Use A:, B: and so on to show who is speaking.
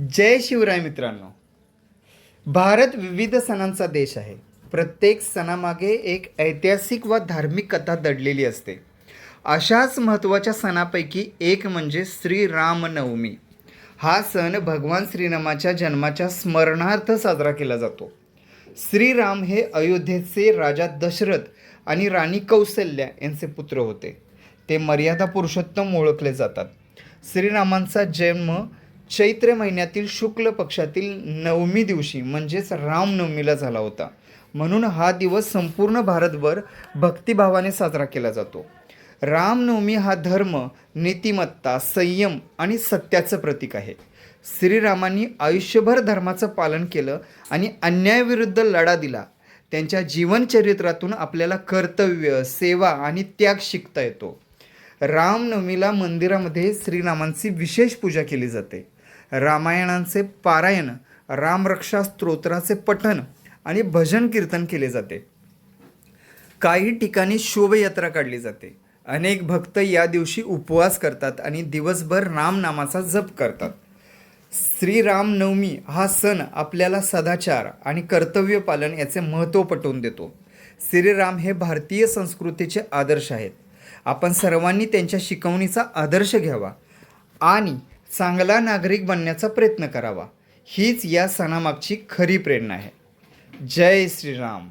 A: जय शिवराय मित्रांनो. भारत विविध सणांचा देश आहे. प्रत्येक सणामागे एक ऐतिहासिक व धार्मिक कथा दडलेली असते. अशाच महत्त्वाच्या सणापैकी एक म्हणजे श्रीरामनवमी हा सण भगवान श्रीरामाच्या जन्माच्या स्मरणार्थ साजरा केला जातो. श्रीराम हे अयोध्येचे राजा दशरथ आणि राणी कौसल्या यांचे पुत्र होते. ते मर्यादा पुरुषोत्तम ओळखले जातात. श्रीरामांचा जन्म चैत्र महिन्यातील शुक्ल पक्षातील नवमी दिवशी म्हणजेच रामनवमीला झाला होता. म्हणून हा दिवस संपूर्ण भारतभर भक्तिभावाने साजरा केला जातो. रामनवमी हा धर्म नीतिमत्ता संयम आणि सत्याचं प्रतीक आहे. श्रीरामांनी आयुष्यभर धर्माचं पालन केलं आणि अन्यायाविरुद्ध लढा दिला. त्यांच्या जीवनचरित्रातून आपल्याला कर्तव्य सेवा आणि त्याग शिकता येतो. रामनवमीला मंदिरामध्ये श्रीरामांची विशेष पूजा केली जाते. रामायणांचे पारायण रामरक्षा स्तोत्राचे पठण आणि भजन कीर्तन केले जाते. काही ठिकाणी शोभयात्रा काढली जाते. अनेक भक्त या दिवशी उपवास करतात आणि दिवसभर रामनामाचा जप करतात. श्रीरामनवमी हा सण आपल्याला सदाचार आणि कर्तव्य पालन याचे महत्त्व पटवून देतो. श्रीराम हे भारतीय संस्कृतीचे आदर्श आहेत. आपण सर्वांनी त्यांच्या शिकवणीचा आदर्श घ्यावा. आणि चांगला नागरिक बनण्याचा प्रयत्न करावा. हीच या सणामागची खरी प्रेरणा आहे. जय श्रीराम.